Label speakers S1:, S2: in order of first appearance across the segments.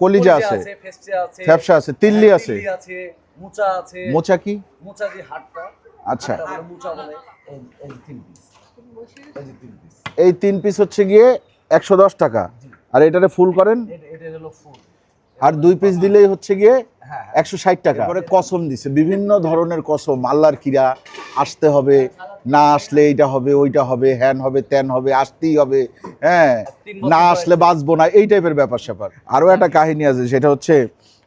S1: কলিজা আছে
S2: ফেসচা আছে
S1: ফ্যাপসা আছে, তিল্লি আছে।
S2: তিল্লি আছে। মোচা
S1: কি?
S2: মুচা যে হাটটা
S1: আচ্ছা।
S2: বলে এই তিন পিস
S1: হচ্ছে গিয়ে একশো দশ টাকা। আর এটারে ফুল করেন? আর দুই পিস দিলেই হচ্ছে গিয়ে
S2: হ্যাঁ,
S1: একশো ষাট টাকা। পরে কসম দিছে বিভিন্ন ধরনের কসম আল্লাহর কিরা আসতে হবে না আসলে এইটা হবে ওইটা হবে হ্যান হবে ত্যান হবে আসতেই হবে হ্যাঁ না আসলে বাঁচবো না এই টাইপের ব্যাপার স্যাপার। আরও একটা কাহিনী আছে সেটা হচ্ছে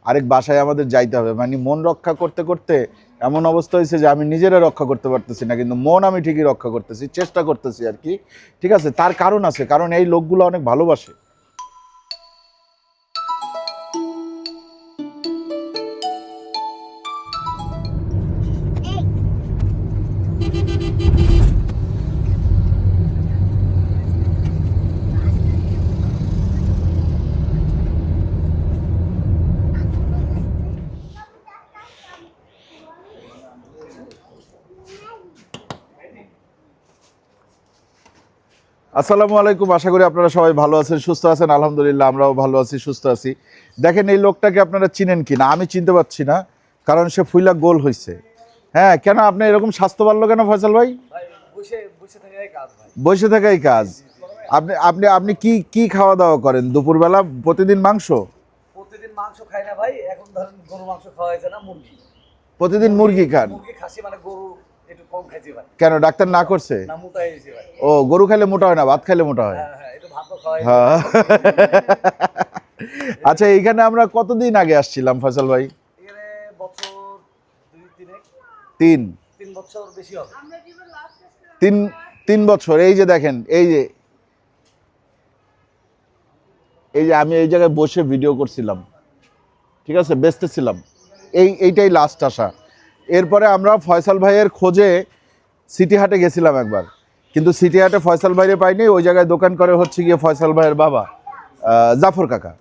S1: আরেক বাসায় আমাদের যাইতে হবে মানে মন রক্ষা করতে করতে এমন অবস্থা হয়েছে যে আমি নিজেরা রক্ষা করতে পারতেছি না কিন্তু মন আমি ঠিকই রক্ষা করতেছি চেষ্টা করতেছি আর কি ঠিক আছে? তার কারণ আছে কারণ এই লোকগুলো অনেক ভালোবাসে। আসসালামু আলাইকুম। আশা করি আপনারা সবাই ভালো আছেন সুস্থ আছেন। আলহামদুলিল্লাহ আমরাও ভালো আছি সুস্থ আছি। দেখেন এই লোকটাকে আপনারা চিনেন কি না আমি চিনতে পারছি না কারণ সে ফুইলা গোল হয়েছে হ্যাঁ কেন আপনি এরকম স্বাস্থ্য বাড়লো কেন ফয়সাল ভাই?
S2: বসে
S1: থাকাই কাজ আপনি আপনি আপনি কি কি খাওয়া দাওয়া করেন? দুপুরবেলা প্রতিদিন মাংস?
S2: প্রতিদিন মাংস খাই না ভাই এখন ধরেন গরু মাংস খাওয়া হয়েছে না মুরগি।
S1: প্রতিদিন মুরগি খান?
S2: মুরগি খাসি মানে গরু কম খাইছি ভাই।
S1: কেন ডাক্তার না করছে?
S2: না মোটা হয়েছে ভাই।
S1: ও গরু খাইলে মোটা হয় না ভাত খাইলে মোটা হয়?
S2: হ্যাঁ হ্যাঁ।
S1: হ্যাঁ। আচ্ছা এইখানে আমরা কতদিন আগে আসছিলাম ফয়সাল ভাই?
S2: তিনে।
S1: তিন
S2: তিন বছর
S1: এই যে দেখেন এই যে এই যে আমি এই জায়গায় বসে ভিডিও করছিলাম। ঠিক আছে বেচতেছিলাম। এই এইটাই লাস্ট আসা। এরপরে আমরা ফয়সাল ভাইয়ের খোঁজে সিটি হাটে গেছিলাম একবার। কিন্তু সিটি হাটে ফয়সাল ভাইরে পাইনি, ওই জায়গায় দোকান করে হচ্ছে গিয়ে ফয়সাল ভাইয়ের বাবা জাফর কাকা।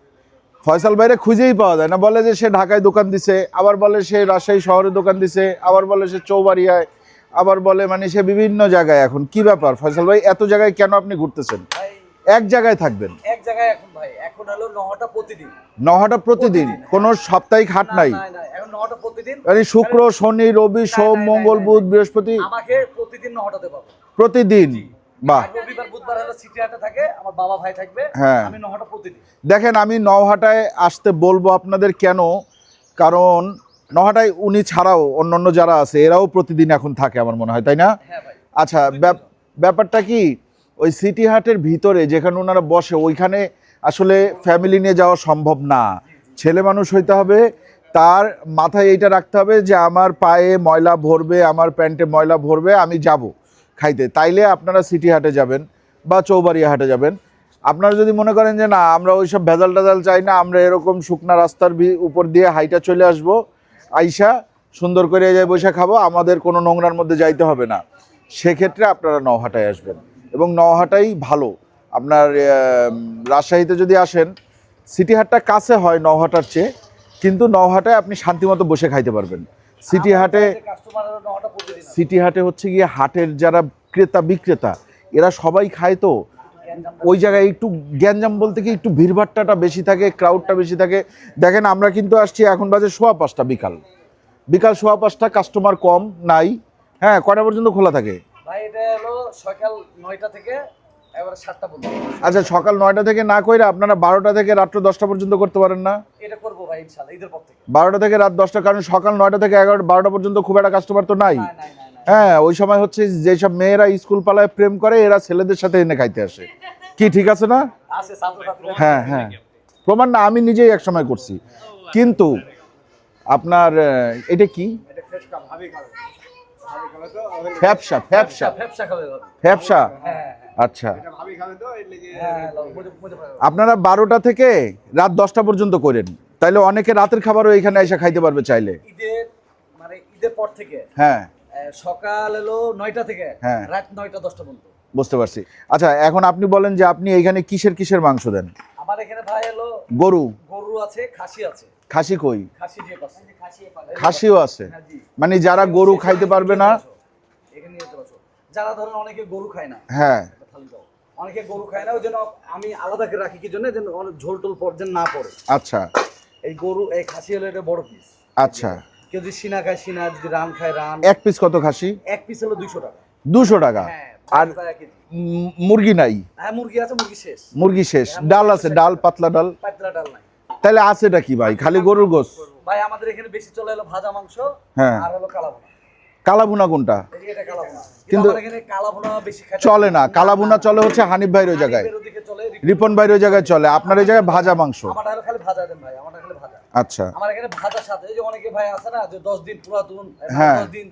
S1: ফয়সাল ভাইরে খুঁজেই পাওয়া যায় না, বলে যে সে ঢাকায় দোকান দিছে, আবার বলে সে রাজশাহী শহরে দোকান দিছে, আবার বলে সে চৌবাড়িয়ায়, আবার বলে মানে সে বিভিন্ন জায়গায় এখন। কি ব্যাপার? ফয়সাল ভাই, এত জায়গায় কেন আপনি ঘুরতেছেন? এক জায়গায় থাকবেন।
S2: এক জায়গায় এখন ভাই এখন হলো নহটা প্রতিদিন।
S1: নহটা প্রতিদিন কোনো সাপ্তাহিক হাট নাই।
S2: এখন নহটা প্রতিদিন।
S1: মানে শুক্র শনি রবি সোম মঙ্গল বুধ বৃহস্পতি।
S2: আমাকে প্রতিদিন নহটাতে পাবো
S1: প্রতিদিন বাহ।
S2: রবিবার বুধবার হলো সিটি হাটে থাকে আমার বাবা ভাই থাকবে
S1: হ্যাঁ।
S2: আমি নহটা প্রতিদিন।
S1: দেখেন আমি নওহাটায় আসতে বলব আপনাদের কেন? কারণ নওহাটায় উনি ছাড়াও অন্যান্য যারা আছে এরাও প্রতিদিন এখন থাকে আমার মনে হয় তাই না?
S2: হ্যাঁ
S1: আচ্ছা ব্যাপ- ব্যাপারটা কি? ওই সিটি হাটের ভিতরে যেখানে ওনারা বসে, ওইখানে আসলে ফ্যামিলি নিয়ে যাওয়া সম্ভব না। ছেলে মানুষ হইতে হবে, তার মাথায় এইটা রাখতে হবে যে আমার পায়ে ময়লা ভরবে, আমার প্যান্টে ময়লা ভরবে, আমি যাব খাইতে। তাইলে আপনারা সিটি হাটে যাবেন বা চৌবাড়িয়া হাটে যাবেন। আপনারা যদি মনে করেন যে না, আমরা ওইসব ভেজাল টেজাল চাই না, আমরা এরকম শুকনা রাস্তার উপর দিয়ে হাইটা চলে আসব, আইসা সুন্দর করে জায়গায় বসে খাব, আমাদের কোনো নোংরার মধ্যে যাইতে হবে না। সেক্ষেত্রে আপনারা নহাটায় আসবেন। এবং নওহাটাই ভালো। আপনার রাজশাহীতে যদি আসেন সিটি হাটটা কাছে হয় নওহাটার চেয়ে কিন্তু নওহাটায় আপনি শান্তিমতো বসে খাইতে পারবেন। সিটি হাটে। সিটি হাটে হচ্ছে গিয়ে হাটের যারা ক্রেতা বিক্রেতা এরা সবাই খায় তো। ওই জায়গায় একটু গ্যাঞ্জাম বলতে কি একটু ভিড়ভাট্টাটা বেশি থাকে ক্রাউডটা বেশি থাকে। দেখেন আমরা কিন্তু আসছি এখন বাজে সোয়া পাঁচটা বিকাল। বিকাল সোয়া পাঁচটা কাস্টমার কম নাই। হ্যাঁ কটা পর্যন্ত খোলা থাকে?
S2: ভাই এটা হলো সকাল নয়টা থেকে এবারে সাতটা পর্যন্ত।
S1: আচ্ছা সকাল নয়টা থেকে না কইরা আপনারা বারোটা থেকে রাত্র দশটা পর্যন্ত করতে পারেন না?
S2: এটা করব ভাই ইনশাল্লাহ ঈদের পর থেকে।
S1: বারোটা থেকে রাত দশটা কারণ সকাল নয়টা থেকে এগারোটা বারোটা পর্যন্ত খুব একটা কাস্টমার তো নাই। হ্যাঁ ওই সময় হচ্ছে যেসব মেয়েরা স্কুল পালায় প্রেম করে এরা ছেলেদের সাথে এনে খাইতে আসে। কি ঠিক আছে না? হ্যাঁ হ্যাঁ। প্রমাণ না আমি নিজেই এক সময় করছি। কিন্তু আপনার এটা কি? ফ্যাপসা ফ্যাপসা। ফ্যাপসা
S2: হ্যাঁ
S1: আচ্ছা।
S2: হ্যাঁ মজা পাবে
S1: আপনারা বারোটা থেকে রাত দশটা পর্যন্ত করেন। তাইলে অনেকে রাতের খাবারও এখানে এসে খাইতে পারবে চাইলে।
S2: ঈদের মানে ঈদের পর থেকে?
S1: হ্যাঁ।
S2: সকাল এলো নয়টা থেকে?
S1: হ্যাঁ।
S2: রাত নয়টা দশটা পর্যন্ত?
S1: বুঝতে পারছি। আচ্ছা এখন আপনি বলেন যে আপনি এইখানে কিসের কিসের মাংস দেন?
S2: আমার এখানে ভাই এলো
S1: গরু।
S2: গরু আছে খাসি আছে।
S1: খাসি কই? খাসিও আছে।
S2: হ্যাঁ
S1: মানে যারা গরু খাইতে পারবে না।
S2: যারা ধরেন অনেকে গরু খায় না
S1: হ্যাঁ।
S2: অনেকে গরু খায় না ওই জন্য আমি আলাদা করে রাখি কি জন্য? যেন অনেক ঝোল টোল পর যেন না পড়ে।
S1: আচ্ছা।
S2: এই গরু এই খাসি হলো এটা বড় পিস
S1: আচ্ছা।
S2: কেউ যদি সিনা খায় সিনা যদি রান খায় রান।
S1: এক পিস কত খাসি?
S2: এক পিস হলো দুইশো টাকা।
S1: দুশো টাকা।
S2: হ্যাঁ
S1: আর মুরগি নাই?
S2: হ্যাঁ মুরগি আছে মুরগি শেষ।
S1: মুরগি শেষ। ডাল আছে ডাল পাতলা ডাল।
S2: পাতলা ডাল নাই।
S1: তাহলে আছেটা কি ভাই? খালি গরুর গোস
S2: ভাই আমাদের এখানে বেশি চলে হলো ভাজা মাংস
S1: হ্যাঁ।
S2: আর হলো কালাভুনা।
S1: কালাভুনা কোনটা?
S2: এটা
S1: কিন্তু-
S2: কিন্তু আমার এখানে কালাভুনা বেশি খায়
S1: চলে না। কালাভুনা চলে হচ্ছে হানিফ ভাইয়ের ওই জায়গায়। রিপন ভাইয়ের ওই জায়গায় চলে। আপনার এই জায়গায় ভাজা মাংস?
S2: আমারটা হলো খালি ভাজা দেন ভাই আমারটা খালি ভাজা।
S1: আচ্ছা।
S2: আমার এখানে ভাজার সাথে যে অনেকে ভাই আছে না যে দশ দিন পুরাতন
S1: হ্যাঁ।
S2: দশ দিন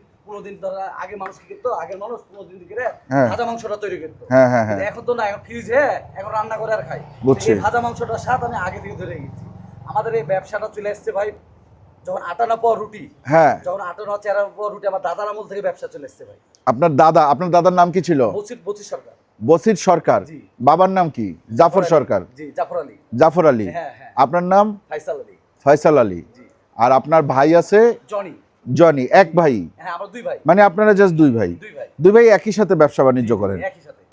S2: ধরে আগে মানুষ কি করতো আগের মানুষ পনেরো দিন করে
S1: হ্যাঁ।
S2: ভাজা মাংসটা তৈরি করতো।
S1: হ্যাঁ হ্যাঁ হ্যাঁ।
S2: এখন তো না এখন ফ্রিজ হ্যাঁ এখন রান্না করে আর খাই।
S1: বুঝছি।
S2: ভাজা মাংসটার স্বাদ আমি আগে থেকে ধরে গেছি। আমাদের এই ব্যবসাটা চলে আসছে ভাই যখন আটানা পর রুটি
S1: হ্যাঁ।
S2: যখন আটানা চেরা পর রুটি আমার দাদার আমল থেকে ব্যবসা চলে আসছে ভাই।
S1: আপনার দাদা আপনার দাদার নাম কি ছিল?
S2: বচির বচির সরকার।
S1: বসির সরকার। বাবার নাম কি? জাফর সরকার।
S2: জি জাফর আলী।
S1: জাফর আলী।
S2: হ্যাঁ, হ্যাঁ।
S1: আপনার নাম?
S2: ফাইসাল আলী।
S1: ফয়সাল আলী।
S2: জি।
S1: আর আপনার ভাই আছে?
S2: জনি।
S1: জনি এক ভাই।
S2: হ্যাঁ আমরা দুই ভাই।
S1: মানে আপনারা জাস্ট দুই ভাই।
S2: দুই ভাই।
S1: দুই ভাই একই সাথে ব্যবসা বাণিজ্য করেন।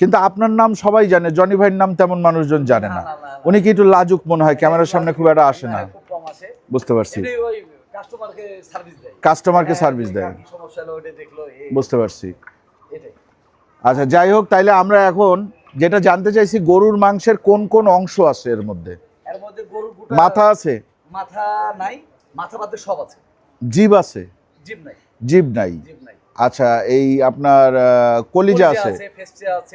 S1: কিন্তু আপনার নাম সবাই জানে জনি ভাইয়ের নাম তেমন মানুষজন জানে
S2: না।
S1: উনি কি একটু লাজুক মনে হয়? ক্যামেরার সামনে খুব একটা আসে না। বুঝতে পারছি।
S2: কাস্টমারকে সার্ভিস দেয়। হ্যাঁ,
S1: বুঝতে পারছি। আচ্ছা যাই হোক তাইলে আমরা এখন যেটা জানতে চাইছি গরুর মাংসের কোন কোন অংশ আছে এর মধ্যে? মাথা আছে?
S2: মাথা নাই মাথা বাদে সব আছে।
S1: জিব আছে?
S2: নাই।
S1: জিব নাই।
S2: জিভ নাই।
S1: আচ্ছা এই আপনার কলিজা আছে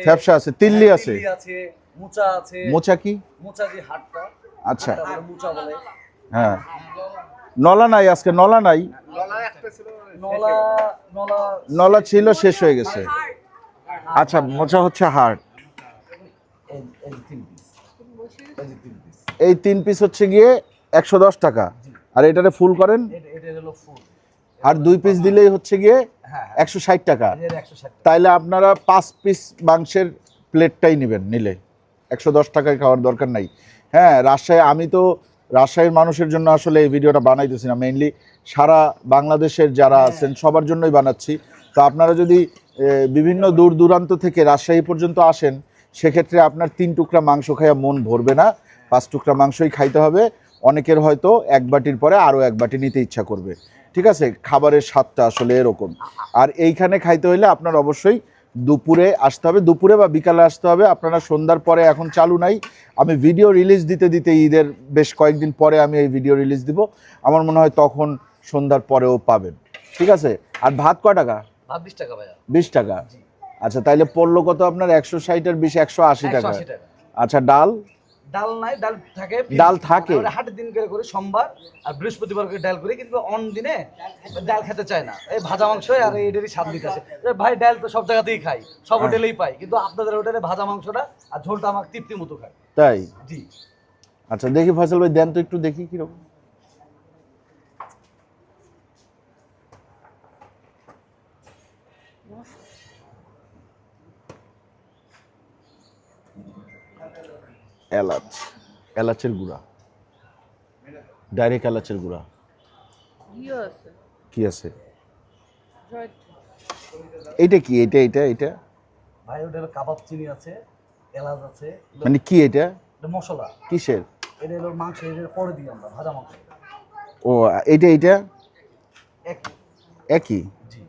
S1: ফ্যাপসা আছে, তিল্লি
S2: হ্যাঁ,
S1: আছে।
S2: তিল্লি আছে মোচা
S1: কি?
S2: মুচা যে হাটটা।
S1: আচ্ছা।
S2: হাটটা বলে বলে।
S1: হ্যাঁ। নলা নাই আজকে নলা নাই?
S2: নলা নলা
S1: নলা ছিল শেষ হয়ে গেছে। আচ্ছা মোচা হচ্ছে হার্ট
S2: এই তিন পিস এই যে তিন পিস
S1: এই তিন পিস হচ্ছে গিয়ে একশো দশ টাকা। আর এটারে ফুল করেন?
S2: এটা হলো ফুল।
S1: আর দুই পিস দিলেই হচ্ছে গিয়ে
S2: হ্যাঁ
S1: একশো ষাট টাকা। তাইলে আপনারা পাঁচ পিস মাংসের প্লেটটাই নেবেন নিলে। একশো দশ টাকায় খাওয়ার দরকার নাই। হ্যাঁ রাজশাহী আমি তো রাজশাহীর মানুষের জন্য আসলে এই ভিডিওটা বানাইতেছি না মেইনলি সারা বাংলাদেশের যারা আছেন সবার জন্যই বানাচ্ছি। তো আপনারা যদি বিভিন্ন দূর দূরান্ত থেকে রাজশাহী পর্যন্ত আসেন সেক্ষেত্রে আপনার তিন টুকরা মাংস খাইয়া মন ভরবে না। পাঁচ টুকরা মাংসই খাইতে হবে। অনেকের হয়তো এক বাটির পরে আরও এক বাটি নিতে ইচ্ছা করবে। ঠিক আছে? খাবারের স্বাদটা আসলে এরকম। আর এইখানে খাইতে হইলে আপনার অবশ্যই দুপুরে আসতে হবে। দুপুরে বা বিকালে আসতে হবে। আপনারা সন্ধ্যার পরে এখন চালু নাই। আমি ভিডিও রিলিজ দিতে দিতে ঈদের বেশ কয়েকদিন পরে আমি এই ভিডিও রিলিজ দিব। আমার মনে হয় তখন সন্ধ্যার পরেও পাবেন। ঠিক আছে? আর ভাত কয় টাকা?
S2: বিশ টাকা
S1: বিশ টাকা? আচ্ছা তাইলে পড়ল কত আপনার? একশো ষাটের বিশ একশো আশি টাকা। আচ্ছা ডাল?
S2: ডাল নাই ডাল থাকে
S1: ডাল থাকে?
S2: হাট দিন করে করে সোমবার আর বৃহস্পতিবার করে ডাল করে কিন্তু অন দিনে ডাল খেতে চায় না। এই ভাজা মাংস আর এটারই স্বাদ দিতে আছে ভাই ডাল তো সব জায়গাতেই খাই সব
S1: হ্যাঁ।
S2: হোটেলেই পাই কিন্তু আপনাদের হোটেলে ভাজা মাংসটা আর ঝোলটা আমার তৃপ্তি মতো খায়।
S1: তাই?
S2: জি।
S1: আচ্ছা দেখি ফসল ভাই দেন তো একটু দেখি কীরকম। এলাচ এলাচের গুঁড়া। ডাইরেক্ট এলাচের গুঁড়া। কি আছে? এইটা কি? এটা এটা এটা
S2: ভাই ওটা হলো কাবাব চিনি আছে এলাচ আছে।
S1: মানে কি এটা?
S2: এটা মশলা।
S1: কিসের?
S2: এটা হলো মাংস এটা পরে দিই আমরা ভাজা মাংস।
S1: ও এটা এইটা?
S2: এক।
S1: একই?
S2: জি।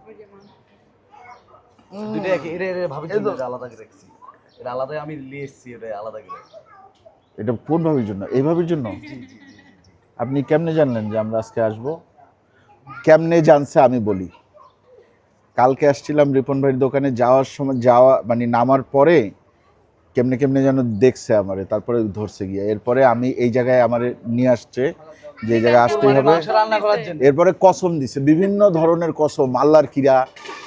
S2: দুটো একই এটা এটা এটা আলাদা করে রাখছি। এটা আলাদা আমি নিয়ে এসেছি এটা আলাদা করে।
S1: এটা কোন ভাবির জন্য? এই ভাবির জন্য আপনি কেমনে জানলেন যে আমরা আজকে আসব? কেমনে জানছে আমি বলি। কালকে আসছিলাম রিপন ভাইয়ের দোকানে যাওয়ার সময় যাওয়া মানে নামার পরে কেমনে কেমনে যেন দেখছে আমারে তারপরে ধরছে গিয়ে। এরপরে আমি এই জায়গায় আমারে নিয়ে আসছে যে জায়গায় আসতেই হবে।
S2: রান্না করার জন্য।
S1: এরপরে কসম দিছে বিভিন্ন ধরনের কসম আল্লাহর কিরা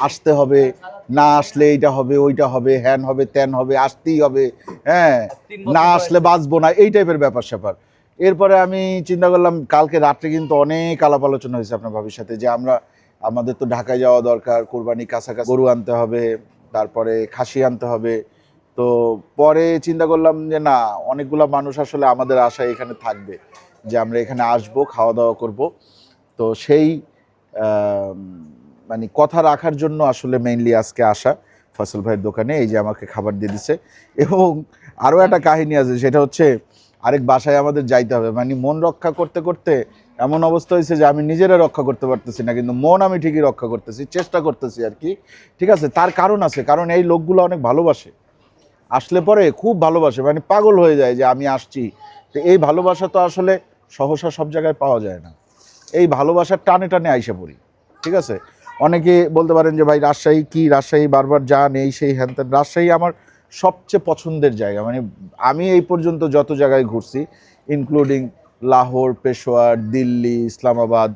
S1: আসতে হবে না আসলে এইটা হবে ওইটা হবে হ্যান হবে ত্যান হবে আসতেই হবে হ্যাঁ না আসলে বাঁচবো না এই টাইপের ব্যাপার স্যাপার। এরপরে আমি চিন্তা করলাম কালকে রাত্রে কিন্তু অনেক আলাপ আলোচনা হয়েছে আপনার ভাবির সাথে যে আমরা আমাদের তো ঢাকায় যাওয়া দরকার কোরবানি কাছাকাছি গরু আনতে হবে তারপরে খাসি আনতে হবে। তো পরে চিন্তা করলাম যে না অনেকগুলা মানুষ আসলে আমাদের আশায় এখানে থাকবে যে আমরা এখানে আসব খাওয়া দাওয়া করব। তো সেই মানে কথা রাখার জন্য আসলে মেইনলি আজকে আসা ফসল ভাইয়ের দোকানে, এই যে আমাকে খাবার দিয়ে দিছে। এবং আরও একটা কাহিনী আছে, সেটা হচ্ছে আরেক বাসায় আমাদের যাইতে হবে। মানে মন রক্ষা করতে করতে এমন অবস্থা হয়েছে যে আমি নিজেরা রক্ষা করতে পারতেছি না, কিন্তু মন আমি ঠিকই রক্ষা করতেছি, চেষ্টা করতেছি আর কি। ঠিক আছে, তার কারণ আছে, কারণ এই লোকগুলো অনেক ভালোবাসে। আসলে পরে খুব ভালোবাসে মানে পাগল হয়ে যায় যে আমি আসছি। তো এই ভালোবাসা তো আসলে সহসা সব জায়গায় পাওয়া যায় না। এই ভালোবাসার টানে টানে আইসে পড়ি। ঠিক আছে? অনেকে বলতে পারেন যে, ভাই, রাজশাহী কি? রাজশাহী বারবার যা নেই, সেই হ্যান ত্যান। রাজশাহী আমার সবচেয়ে পছন্দের জায়গা। মানে আমি এই পর্যন্ত যত জায়গায় ঘুরছি ইনক্লুডিং লাহোর, পেশোয়ার, দিল্লি, ইসলামাবাদ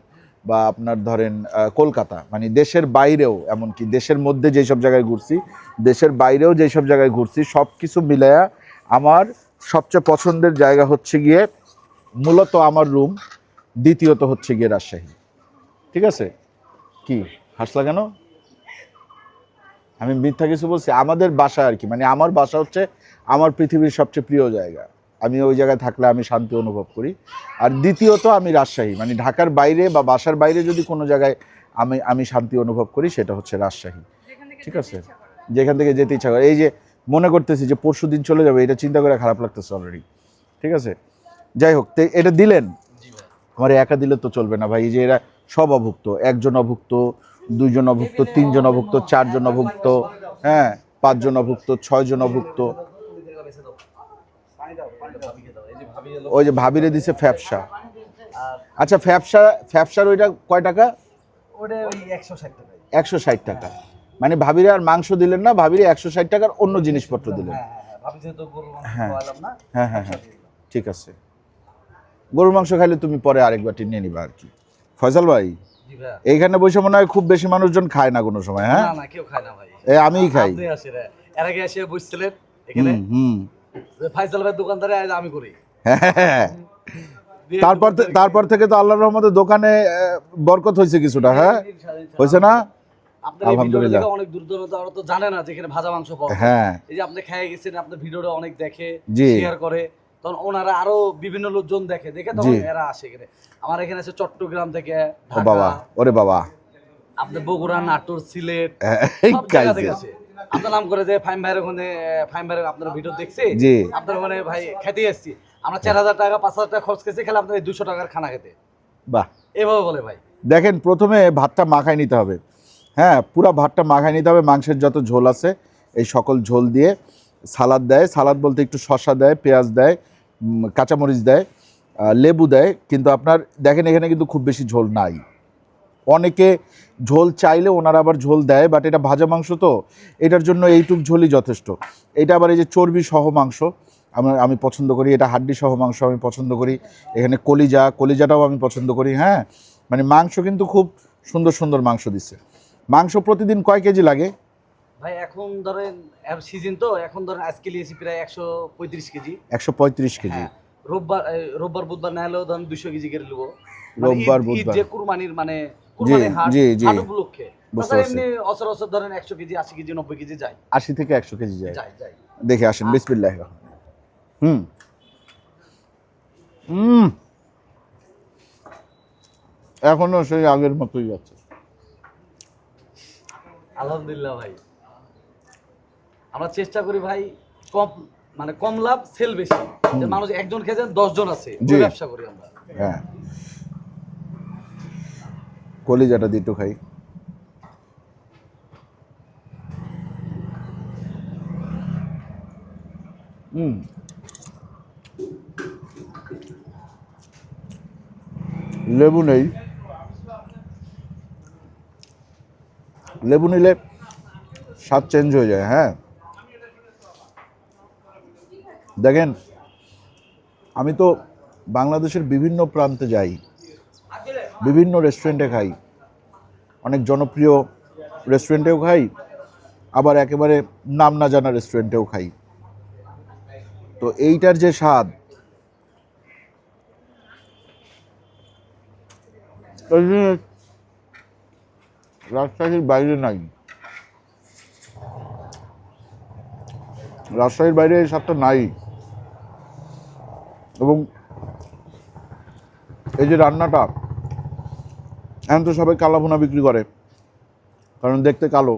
S1: বা আপনার ধরেন কলকাতা মানে দেশের বাইরেও এমনকি দেশের মধ্যে যেই সব জায়গায় ঘুরছি, দেশের বাইরেও যেই সব জায়গায় ঘুরছি সব কিছু মিলায়া আমার সবচেয়ে পছন্দের জায়গা হচ্ছে গিয়ে মূলত আমার রুম দ্বিতীয়ত হচ্ছে গিয়ে রাজশাহী। ঠিক আছে? কি? হাসলা কেন? আমি মিথ্যা কিছু বলছি আমাদের বাসা আর কি মানে আমার বাসা হচ্ছে আমার পৃথিবীর সবচেয়ে প্রিয় জায়গা। আমি ওই জায়গায় থাকলে আমি শান্তি অনুভব করি। আর দ্বিতীয়ত আমি রাজশাহী মানে ঢাকার বাইরে বা বাসার বাইরে যদি কোনো জায়গায় আমি আমি শান্তি অনুভব করি সেটা হচ্ছে রাজশাহী। ঠিক আছে? যেখান থেকে যেতে ইচ্ছা করে। এই যে মনে করতেছি যে পরশু দিন চলে যাবে এটা চিন্তা করে খারাপ লাগতেছে অলরেডি ঠিক আছে? যাই হোক এটা দিলেন? আমার একা দিলে তো চলবে না ভাই এই যে এরা সব অভুক্ত একজন অভুক্ত দুইজন অভুক্ত তিনজন অভুক্ত চারজন অভুক্ত হ্যাঁ পাঁচজন অভুক্ত ছয়জন অভুক্ত। ওই যে ভাবিরে দিছে ফ্যাপসা। আচ্ছা ফ্যাপসা ফ্যাপসার ওইটা কয় টাকা?
S2: একশো ষাট টাকা।
S1: মানে ভাবিরে আর মাংস দিলেন না ভাবিরে একশো ষাট টাকার অন্য জিনিসপত্র দিলেন।
S2: হ্যাঁ হ্যাঁ হ্যাঁ
S1: হ্যাঁ। হ্যাঁ হ্যাঁ হ্যাঁ ঠিক আছে। গরুর মাংস খাইলে তুমি পরে আরেক বাটি নিয়ে নিবা আর কি। ফয়সাল ভাই? এইখানে বসে মনে হয় খুব বেশি মানুষজন খায় না কোনো সময় হ্যাঁ?
S2: না কেউ খায় না ভাই।
S1: এ আমিই খাই।
S2: এর আগে এসে বসছিলেন এখানে?
S1: হুম
S2: ফাইসাল ভাই দোকানদারে আমি করি।
S1: হ্যাঁ। তারপর তারপর থেকে তো আল্লাহর রহমতে দোকানে বরকত হয়েছে কিছুটা হ্যাঁ? হয়েছে না?
S2: এই
S1: আলহামদুলিল্লাহ।
S2: অনেক দূর দূরান্ত তো জানে না যেখানে ভাজা মাংস পাওয়া।
S1: হ্যাঁ।
S2: এই যে আপনি খেয়ে গেছেন আপনার ভিডিওটা অনেক দেখে। শেয়ার করে। তখন ওনারা আরও বিভিন্ন লোকজন দেখে দেখে তখন এরা আসে এখানে। আমার এখানে আছে চট্টগ্রাম থেকে
S1: বাবা ওরে বাবা।
S2: আপনার বগুড়া নাটোর সিলেট সব জায়গা থেকে আসে। আপনার নাম করে যে ফাইম ভাইয়ের ওখানে ফাইম ভাইয়ের আপনার ভিডিও দেখছি? আপনার ওখানে ভাই খেতে এসেছি। আমরা চার হাজার টাকা পাঁচ হাজার টাকা খরচ করেছি খেলে আপনার দুশো টাকার খানা খেতে।
S1: বাহ।
S2: এভাবে বলে ভাই।
S1: দেখেন প্রথমে ভাতটা মাখায় নিতে হবে। হ্যাঁ পুরো ভাতটা মাখায় নিতে হবে মাংসের যত ঝোল আছে এই সকল ঝোল দিয়ে। সালাদ দেয়। সালাদ বলতে একটু শসা দেয়, পেঁয়াজ দেয় কাঁচামরিচ দেয় লেবু দেয়। কিন্তু আপনার, দেখেন এখানে কিন্তু খুব বেশি ঝোল নাই। অনেকে ঝোল চাইলে ওনারা আবার ঝোল দেয় বাট এটা ভাজা মাংস তো, এটার জন্য এইটুক ঝোলই যথেষ্ট। এটা আবার এই যে চর্বি সহ মাংস, আমার, আমি পছন্দ করি। এটা হাড্ডি সহ মাংস আমি পছন্দ করি। এখানে কলিজা, কলিজাটাও আমি পছন্দ করি হ্যাঁ? মানে মাংস কিন্তু খুব সুন্দর সুন্দর মাংস দিচ্ছে। মাংস প্রতিদিন কয় কেজি লাগে?
S2: ভাই এখন ধরেন সিজন তো এখন ধরেন আজকে নিয়েছি প্রায় একশো পঁয়ত্রিশ কেজি।
S1: একশো পঁয়ত্রিশ কেজি।
S2: হ্যাঁ, রোববার রোববার বুধবার না হলেও ধরেন দুশো কেজি করে নেব।
S1: রোববার,
S2: ঈদ- ঈদ
S1: বুধবার।
S2: যে কুরবানির মানে কুরবানির হাট
S1: জি, জি।
S2: হাট উপলক্ষে।
S1: বুঝতে
S2: তাছাড়া
S1: পারছি।
S2: এমনি অচরাচর ধরেন একশো কেজি আশি কেজি নব্বই কেজি যায়।
S1: আশি থেকে একশো কেজি যায়। দেখে আসেন বিসমিল্লাহ হুম। হুম। এখনও সেই আগের মতোই আছে।
S2: আলহামদুলিল্লাহ ভাই। আমরা চেষ্টা করি ভাই কম মানে কম লাভ সেল বেশি। মানুষ একজন খেয়েছেন দশ জন আছে ব্যবসা করি আমরা।
S1: হ্যাঁ। কলিজাটা দিয়ে একটু খাই। হুম। লেবু নেই। লেবু নিলে স্বাদ চেঞ্জ হয়ে যায় হ্যাঁ। দেখেন, আমি তো বাংলাদেশের বিভিন্ন প্রান্তে যাই, বিভিন্ন রেস্টুরেন্টে খাই, অনেক জনপ্রিয় রেস্টুরেন্টেও খাই, আবার একেবারে নাম না জানা রেস্টুরেন্টেও খাই। তো এইটার যে স্বাদ রাজশাহীর বাইরে নাই। রাজশাহীর বাইরে এই স্বাদটা নাই। এবং এই যে রান্নাটা এখন তো সবাই কালা ভুনা বিক্রি করে কারণ দেখতে কালো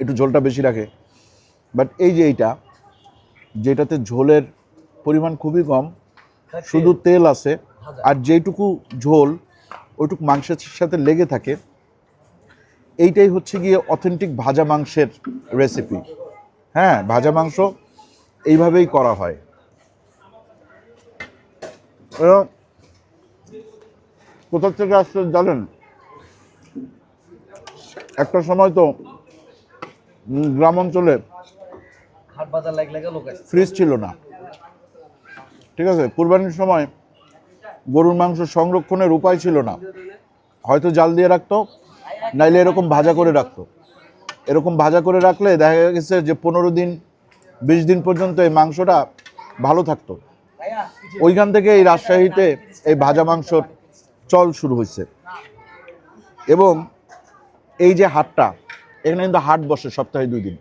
S1: একটু ঝোলটা বেশি রাখে। বাট এই যে এইটা যেটাতে ঝোলের পরিমাণ খুবই কম শুধু তেল আছে আর যেইটুকু ঝোল ওইটুকু মাংসের সাথে লেগে থাকে এইটাই হচ্ছে গিয়ে অথেন্টিক ভাজা মাংসের রেসিপি হ্যাঁ ভাজা মাংস এইভাবেই করা হয়। এরা কোথা থেকে আসছে জানেন? একটা সময় তো গ্রাম অঞ্চলে ফ্রিজ ছিল না। ঠিক আছে? কুরবানির সময় গরুর মাংস সংরক্ষণের উপায় ছিল না। হয়তো জাল দিয়ে রাখতো নাইলে এরকম ভাজা করে রাখতো। এরকম ভাজা করে রাখলে দেখা গেছে যে পনেরো দিন বিশ দিন পর্যন্ত এই মাংসটা ভালো থাকতো। ওইখান থেকে এই রাজশাহীতে এই ভাজা মাংসর চল শুরু হয়েছে। এবং এই যে হাটটা, এখানে কিন্তু হাট বসে সপ্তাহে দুই দিন।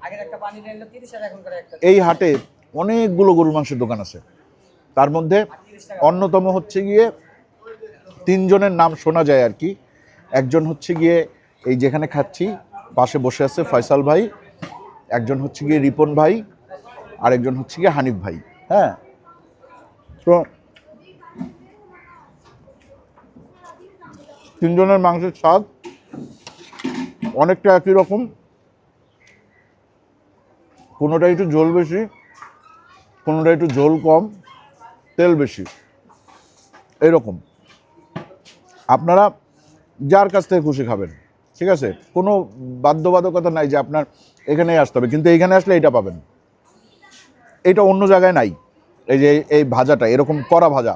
S1: এই হাটে অনেকগুলো গরুর মাংসের দোকান আছে। তার মধ্যে অন্যতম হচ্ছে গিয়ে তিনজনের নাম শোনা যায় আর কি। একজন হচ্ছে গিয়ে এই যেখানে খাচ্ছি, পাশে বসে আছে ফয়সাল ভাই। একজন হচ্ছে গিয়ে রিপন ভাই। আর একজন হচ্ছে গিয়ে হানিফ ভাই। হ্যাঁ? তিনজনের মাংসের স্বাদ অনেকটা একই রকম। কোনোটা একটু ঝোল বেশি, কোনোটা একটু ঝোল কম, তেল বেশি, এরকম। আপনারা যার কাছ থেকে খুশি খাবেন, ঠিক আছে? কোনো বাধ্যবাধকতা নাই যে আপনার এখানেই আসতে হবে, কিন্তু এইখানে আসলে এটা পাবেন। এটা অন্য জায়গায় নাই। এই যে এই ভাজাটা এরকম করা ভাজা।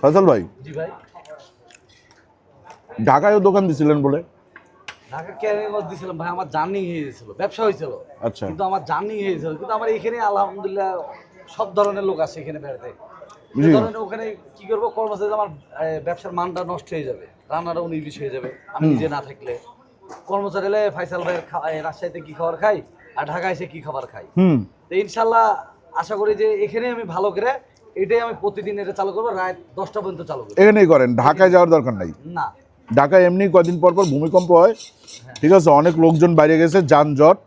S1: ফসল ভাই? ঢাকায়ও দোকান দিছিলেন বলে?
S2: ঢাকা দিয়েছিলাম ভাই? আমার জার্নি হয়ে ব্যবসা হয়েছিল।
S1: আচ্ছা।
S2: কিন্তু আমার জার্নি কিন্তু আমার এখানে আলহামদুলিল্লাহ সব ধরনের লোক আসে এখানে বেড়াতে। ধরেন ওখানে কি করব কর্মচারী আমার ব্যবসার মানটা নষ্ট হয়ে যাবে রান্নাটা উনিশ হয়ে যাবে আমি নিজে না থাকলে। কর্মচারী ফাইসাল ভাইয়ের রাজশাহীতে কি খাবার খাই? আর ঢাকা এসে কি খাবার খাই?
S1: হুম।
S2: তো ইনশাল্লাহ আশা করি যে এখানে আমি ভালো করে এটাই আমি প্রতিদিন এটা চালু করব রাত দশটা পর্যন্ত চালু করব।
S1: এখানেই করেন ঢাকায় যাওয়ার দরকার নাই?
S2: না।
S1: ঢাকায় এমনি কদিন পর পর ভূমিকম্প হয়। ঠিক আছে অনেক লোকজন বাইরে গেছে যানজট।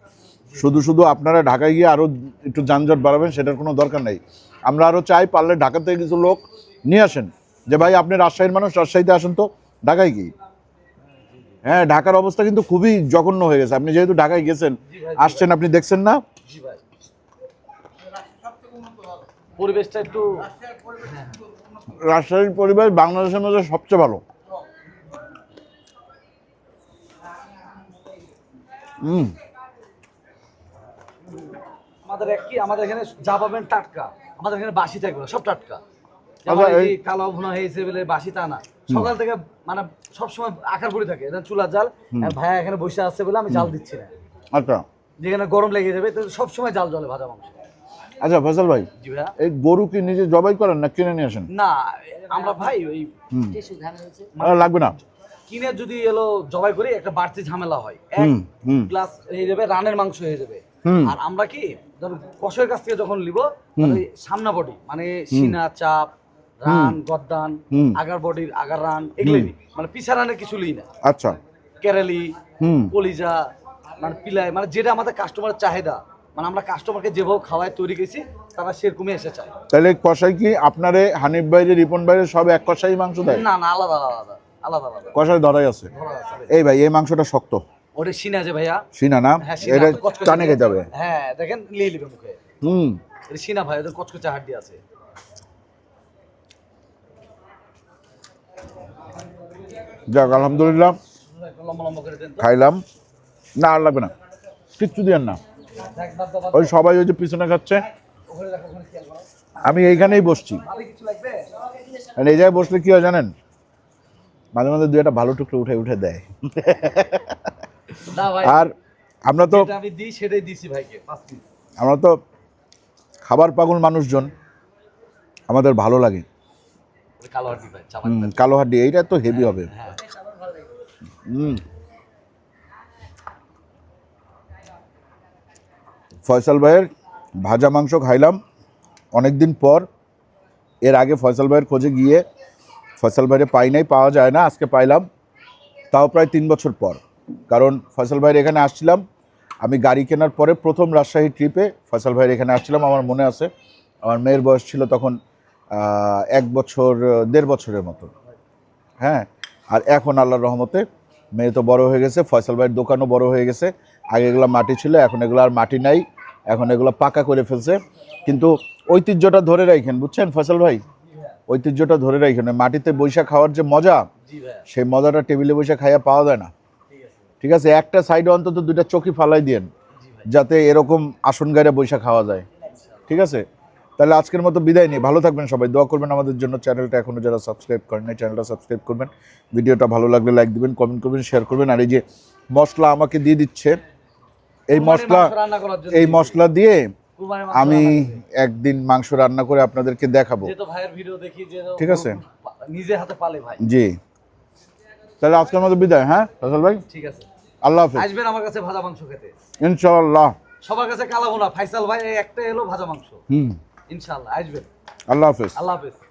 S1: শুধু শুধু আপনারা ঢাকায় গিয়ে আরও একটু যানজট বাড়াবেন সেটার কোনো দরকার নেই। আমরা আরও চাই পারলে ঢাকা থেকে কিছু লোক নিয়ে আসেন। যে ভাই আপনি রাজশাহীর মানুষ রাজশাহীতে আসেন তো ঢাকায় কি হ্যাঁ ঢাকার অবস্থা কিন্তু খুবই জঘন্য হয়ে গেছে। আপনি যেহেতু ঢাকায় গেছেন আসছেন আপনি দেখছেন না?
S2: পরিবেশটা একটু
S1: রাজশাহীর পরিবেশ বাংলাদেশের মধ্যে সবচেয়ে ভালো। হুম।
S2: আমাদের এক কি আমাদের এখানে যা পাবেন টাটকা। আমাদের এখানে বাসি থাকবে সব টাটকা।
S1: আচ্ছা,
S2: কালো ভুনা হয়েছে বলে বাসি তা না। সকাল থেকে মানে সবসময় আকার পড়ে থাকে। এটা চুলা জাল। আর ভাইয়া এখানে বসে আছে বলে আমি জাল দিচ্ছি না।
S1: আচ্ছা।
S2: যেখানে গরম লেগে যাবে তো সবসময় জাল জলে ভাজা মাংস।
S1: আচ্ছা ফসল ভাই এই গরু কি নিজে জবাই করেন না কিনে নিয়ে আসেন?
S2: না আমরা ভাই ওই
S1: লাগবে না?
S2: কিনে যদি এলো জবাই করি একটা বাড়তি ঝামেলা হয়। এক প্লাস হয়ে যাবে রানের মাংস হয়ে যাবে। আর আমরা কি ধরুন কষের কাছ থেকে যখন নিব সামনা বডি মানে সিনা চাপ রান গদ্দান আগার বডির আগার রান এগুলোই মানে পিছা রানের কিছু লিই না।
S1: আচ্ছা।
S2: কেরালি কলিজা মানে পিলাই মানে যেটা আমাদের কাস্টমারের চাহিদা মানে আমরা কাস্টমারকে যেভাবে খাওয়ায় তৈরি করেছি তারা সেরকমই এসে চায়।
S1: তাহলে কষাই কি আপনারে হানিফ বাইরে রিপন বাইরে সব এক কষাই মাংস দেয়?
S2: না না আলাদা আলাদা আলাদা আলাদা।
S1: কষাই ধরাই আছে। এই ভাই এই মাংসটা শক্ত।
S2: ওটা সিনা যে ভাইয়া।
S1: সিনা না?
S2: হ্যাঁ
S1: এটা টানে খেতে হবে।
S2: হ্যাঁ দেখেন লিয়ে নিবে মুখে।
S1: হুম।
S2: এটা সিনা ভাই ওদের কচকচে হাড্ডি আছে।
S1: যাক আলহামদুলিল্লাহ। খাইলাম। না আর লাগবে না। কিচ্ছু দিয়েন না। ওই সবাই ওই যে পিছনে খাচ্ছে। আমি এইখানেই বসছি। আর এই জায়গায় বসলে কি হয় জানেন? মাঝে মাঝে দু একটা ভালো টুকরো উঠে উঠে দেয়। আর আমরা তো আমরা তো খাবার পাগল মানুষজন। আমাদের ভালো লাগে।
S2: কালো হাড্ডি ভাই চাপা
S1: কালো। হাড্ডি এইটা তো হেভি হবে।
S2: হ্যাঁ।
S1: হুম। ফয়সাল ভাইয়ের ভাজা মাংস খাইলাম অনেক দিন পর। এর আগে ফয়সাল ভাইয়ের খোঁজে গিয়ে ফয়সাল ভাইয়ের পাই নাই পাওয়া যায় না আজকে পাইলাম। তাও প্রায় তিন বছর পর। কারণ ফয়সাল ভাইয়ের এখানে আসছিলাম আমি গাড়ি কেনার পরে প্রথম রাজশাহী ট্রিপে ফয়সাল ভাইয়ের এখানে আসছিলাম আমার মনে আছে। আমার মেয়ের বয়স ছিল তখন এক বছর দেড় বছরের মতো। হ্যাঁ? আর এখন আল্লাহর রহমতে মেয়ে তো বড় হয়ে গেছে ফয়সাল ভাইয়ের দোকানও বড় হয়ে গেছে। আগে এগুলো মাটি ছিল এখন এগুলো আর মাটি নাই এখন এগুলো পাকা করে ফেলছে। কিন্তু ঐতিহ্যটা ধরে রাখেন বুঝছেন ফয়সাল ভাই? ঐতিহ্যটা ধরে রাখেন মাটিতে বৈশা খাওয়ার যে মজা সেই মজাটা টেবিলে বসে খাইয়া পাওয়া যায় না।
S2: ঠিক আছে
S1: একটা সাইডে অন্তত দুইটা চকি ফালাই দিয়েন যাতে এরকম আসন গাড়ি বৈশা খাওয়া যায়। ঠিক আছে? তাহলে আজকের মতো বিদায় নিই। ভালো থাকবেন সবাই। দোয়া করবেন আমাদের জন্য। চ্যানেলটা এখনও যারা সাবস্ক্রাইব করেন নাই চ্যানেলটা সাবস্ক্রাইব করবেন। ভিডিওটা ভালো লাগলে লাইক দিবেন কমেন্ট করবেন শেয়ার করবেন। আর এই যে মশলা আমাকে দিয়ে দিচ্ছে এই মশলা এই মশলা দিয়ে আমি একদিন মাংস রান্না করে আপনাদেরকে দেখাবো। ঠিক আছে।
S2: নিজে হাতে পালে ভাই।
S1: জি। তাহলে আজকের মতো বিদায় হ্যাঁ ফসল ভাই?
S2: ঠিক আছে।
S1: আল্লাহ হাফিজ।
S2: আসবেন আমার কাছে ভাজা মাংস খেতে।
S1: ইনশাআল্লাহ।
S2: সবার কাছে কালাবো না ফাইসাল ভাই একটা এলো ভাজা মাংস।
S1: হুম।
S2: ইনশাআল্লাহ আসবেন।
S1: আল্লাহ হাফিজ।
S2: আল্লাহ হাফেজ।